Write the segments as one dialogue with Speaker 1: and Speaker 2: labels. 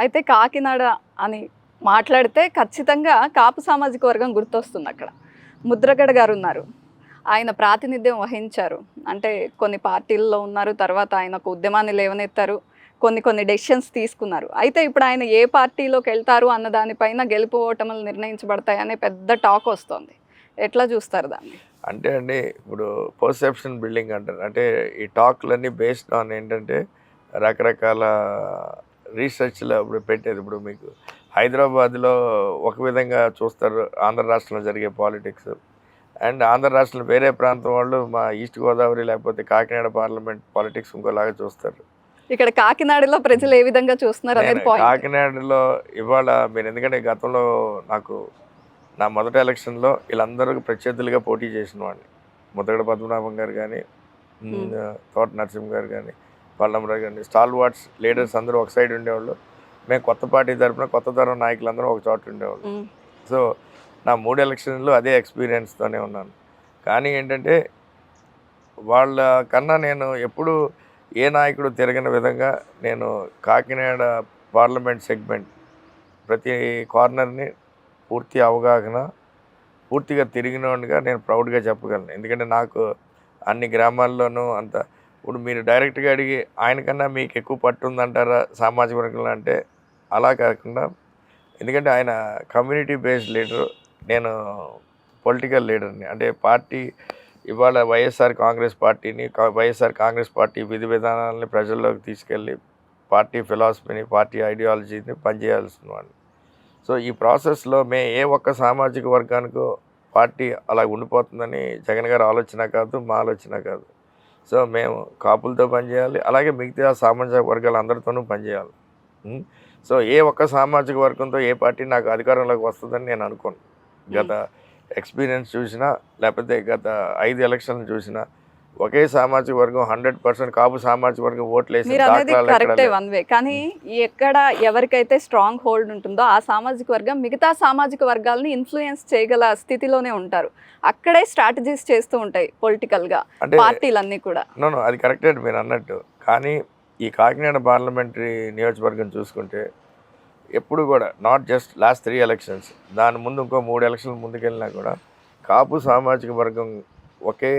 Speaker 1: అయితే కాకినాడ అని మాట్లాడితే ఖచ్చితంగా కాపు సామాజిక వర్గం గుర్తొస్తుంది అక్కడ. ముద్రగడ గారు ఉన్నారు ఆయన ప్రాతినిధ్యం వహించారు. అంటే కొన్ని పార్టీల్లో ఉన్నారు తర్వాత ఆయన ఒక ఉద్యమాన్ని లేవనెత్తారు కొన్ని కొన్ని డెసిషన్స్ తీసుకున్నారు. అయితే ఇప్పుడు ఆయన ఏ పార్టీలోకి వెళ్తారు అన్న దానిపైన గెలుపు ఓటములు నిర్ణయించబడతాయనే పెద్ద టాక్ వస్తుంది. ఎట్లా చూస్తారు దాన్ని?
Speaker 2: అంటే అండి ఇప్పుడు పర్సెప్షన్ బిల్డింగ్ అంటారు. అంటే ఈ టాక్లన్నీ బేస్డ్ ఆన్ ఏంటంటే రకరకాల రీసెర్చ్లో ఇప్పుడు పెట్టేది. ఇప్పుడు మీకు హైదరాబాద్లో ఒక విధంగా చూస్తారు ఆంధ్ర రాష్ట్రంలో జరిగే పాలిటిక్స్. అండ్ ఆంధ్ర రాష్ట్రంలో వేరే ప్రాంతం వాళ్ళు మా ఈస్ట్ గోదావరి లేకపోతే కాకినాడ పార్లమెంట్ పాలిటిక్స్ ఇంకోలాగా చూస్తారు.
Speaker 1: ఇక్కడ కాకినాడలో ప్రజలు ఏ విధంగా చూస్తున్నారు అనేది
Speaker 2: కాకినాడలో ఇవాళ మీరు ఎందుకంటే గతంలో నాకు నా మొదటి ఎలక్షన్లో వీళ్ళందరూ ప్రత్యర్థులుగా పోటీ చేసిన వాడిని. ముద్దగడ పద్మనాభం గారు కానీ. తోట నరసింహ గారు కానీ పల్లమరావు కానీ స్టాల్ వాట్స్ లీడర్స్ అందరూ ఒక సైడ్ ఉండేవాళ్ళు. మేము కొత్త పార్టీ తరపున కొత్త తరం నాయకులందరూ ఒక చోట ఉండేవాళ్ళు. సో నా మూడు ఎలక్షన్లు అదే ఎక్స్పీరియన్స్తోనే ఉన్నాను. కానీ ఏంటంటే వాళ్ళ కన్నా నేను ఎప్పుడు ఏ నాయకుడు తిరగని విధంగా నేను కాకినాడ పార్లమెంట్ సెగ్మెంట్ ప్రతి కార్నర్ని పూర్తి అవగాహన పూర్తిగా తిరిగినోడిగా నేను ప్రౌడ్గా చెప్పగలను. ఎందుకంటే నాకు అన్ని గ్రామాల్లోనూ అంత ఇప్పుడు మీరు డైరెక్ట్గా అడిగి ఆయనకన్నా మీకు ఎక్కువ పట్టు ఉందంటారా సామాజిక వర్గంలో అంటే? అలా కాకుండా ఎందుకంటే ఆయన కమ్యూనిటీ బేస్డ్ లీడర్. నేను పొలిటికల్ లీడర్ని. అంటే పార్టీ ఇవాళ వైఎస్ఆర్ కాంగ్రెస్ పార్టీని వైఎస్ఆర్ కాంగ్రెస్ పార్టీ విధి విధానాలని ప్రజల్లోకి తీసుకెళ్ళి పార్టీ ఫిలాసఫీని పార్టీ ఐడియాలజీని పనిచేయాల్సిన వాడిని. సో ఈ ప్రాసెస్లో మే ఏ ఒక్క సామాజిక వర్గానికో పార్టీ అలా ఉండిపోతుందని జగన్ గారు ఆలోచన కాదు మా ఆలోచన కాదు. సో మేము కాపులతో పనిచేయాలి అలాగే మిగతా సామాజిక వర్గాలు అందరితోనూ పనిచేయాలి? సో ఏ ఒక్క సామాజిక వర్గంతో ఏ పార్టీ నాకు అధికారంలోకి వస్తుందని నేను అనుకోను. గత ఎక్స్పీరియన్స్ చూసినా లేకపోతే గత ఐదు ఎలక్షన్లు చూసినా ఒకే సామాజిక వర్గం హండ్రెడ్ పర్సెంట్ కాపు సామాజిక వర్గం ఓట్లు వేసిన
Speaker 1: మీరు అనేది
Speaker 2: దాఖలాలు ఎక్కడా
Speaker 1: కరెక్టే
Speaker 2: లేవు.
Speaker 1: One way. కానీ ఎక్కడ ఎవరికైతే స్ట్రాంగ్ హోల్డ్ ఉంటుందో ఆ సామాజిక వర్గం మిగతా సామాజిక వర్గాలని ఇన్ఫ్లుయెన్స్ చేయగల స్థితిలోనే ఉంటారు. అక్కడే స్ట్రాటజీస్ చేస్తూ ఉంటాయి
Speaker 2: పొలిటికల్గా
Speaker 1: పార్టీలన్నీ కూడా.
Speaker 2: అది కరెక్టే మీరు అన్నట్టు. కానీ ఈ కాకినాడ పార్లమెంటరీ నియోజకవర్గం చూసుకుంటే ఎప్పుడు కూడా not just last three elections దాని ముందు ఇంకో మూడు ఎలక్షన్ల ముందుకెళ్ళినా కూడా కాపు సామాజిక వర్గం ఒకే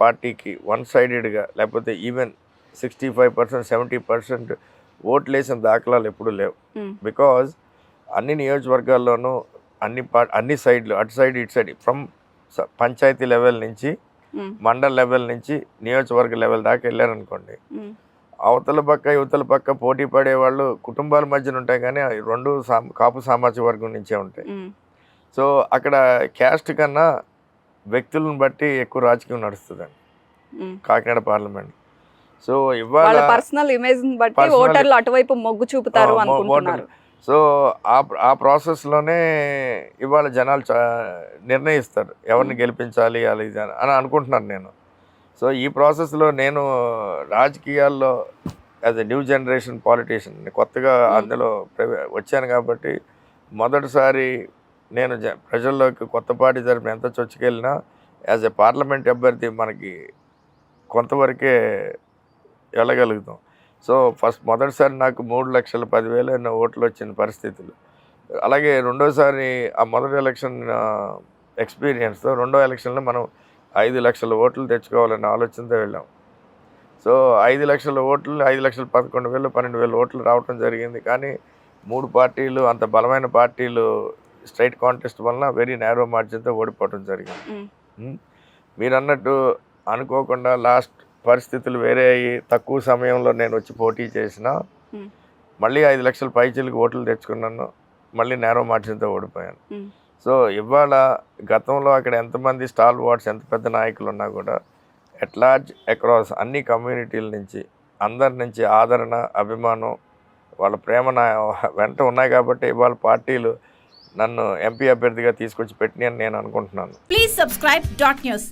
Speaker 2: పార్టీకి వన్ సైడెడ్గా లేకపోతే even sixty five percent seventy percent ఓట్లు వేసిన దాఖలాలు ఎప్పుడూ లేవు. బికాజ్ అన్ని నియోజకవర్గాల్లోనూ అన్ని పా అన్ని సైడ్లు అటు సైడ్ ఇటు సైడ్ ఫ్రమ్ పంచాయతీ లెవెల్ నుంచి మండల్ లెవెల్ నుంచి నియోజకవర్గ లెవెల్ దాకా వెళ్ళారనుకోండి అవతల పక్క యువతల పక్క పోటీ పడే వాళ్ళు కుటుంబాల మధ్యన ఉంటాయి కానీ రెండు కాపు సామాజిక వర్గం నుంచే ఉంటాయి. సో అక్కడ క్యాస్ట్ కన్నా వ్యక్తులను బట్టి ఎక్కువ రాజకీయం నడుస్తుందండి. కాకినాడ పార్లమెంట్. సో ఇవాళ
Speaker 1: పర్సనల్ ఇమేజ్ బట్టి ఓటర్లు అటువైపు మొగ్గు చూపుతారు అనుకుంటున్నారు.
Speaker 2: సో ఆ ఆ ప్రాసెస్లోనే ఇవాళ జనాలు చా నిర్ణయిస్తారు. ఎవరిని గెలిపించాలి అది ఇది అని అని అనుకుంటున్నాను నేను. సో ఈ ప్రాసెస్లో నేను రాజకీయాల్లో as a new generation politician కొత్తగా. అందులో వచ్చాను కాబట్టి మొదటిసారి నేను జ ప్రజల్లోకి కొత్త పార్టీ ఎంత చొచ్చుకెళ్ళినా యాజ్ ఎ పార్లమెంట్ అభ్యర్థి మనకి కొంతవరకే వెళ్ళగలుగుతాం. సో ఫస్ట్ మొదటిసారి నాకు మూడు లక్షల పదివేలు ఎన్నో ఓట్లు వచ్చిన పరిస్థితులు. అలాగే రెండోసారి ఆ మొదటి ఎలక్షన్ ఎక్స్పీరియన్స్తో రెండో ఎలక్షన్లో మనం ఐదు లక్షల ఓట్లు తెచ్చుకోవాలన్న ఆలోచనతో వెళ్ళాం. సో ఐదు లక్షల ఓట్లు ఐదు లక్షల పదకొండు వేలు పన్నెండు వేల ఓట్లు రావడం జరిగింది. కానీ మూడు పార్టీలు అంత బలమైన పార్టీలు స్ట్రైట్ కాంటెస్ట్ వలన వెరీ నేరో మార్జిన్తో ఓడిపోవటం జరిగింది. మీరు అన్నట్టు అనుకోకుండా లాస్ట్ పరిస్థితులు వేరే అయ్యి తక్కువ సమయంలో నేను వచ్చి పోటీ చేసిన మళ్ళీ ఐదు లక్షల పైచీలకు ఓట్లు తెచ్చుకున్నాను మళ్ళీ నేరో మార్జిన్తో ఓడిపోయాను. సో ఇవాళ గతంలో అక్కడ ఎంతమంది స్టాల్ వార్డ్స్ ఎంత పెద్ద నాయకులు ఉన్నా కూడా ఎట్ లార్జ్ అక్రాస్ అన్ని కమ్యూనిటీల నుంచి అందరి నుంచి ఆదరణ అభిమానం వాళ్ళ ప్రేమ నా వెంట ఉన్నాయి కాబట్టి ఇవాళ పార్టీలు నన్ను ఎంపీ అభ్యర్థిగా తీసుకొచ్చి పెట్టినాయని నేను అనుకుంటున్నాను.
Speaker 3: Please subscribe dot news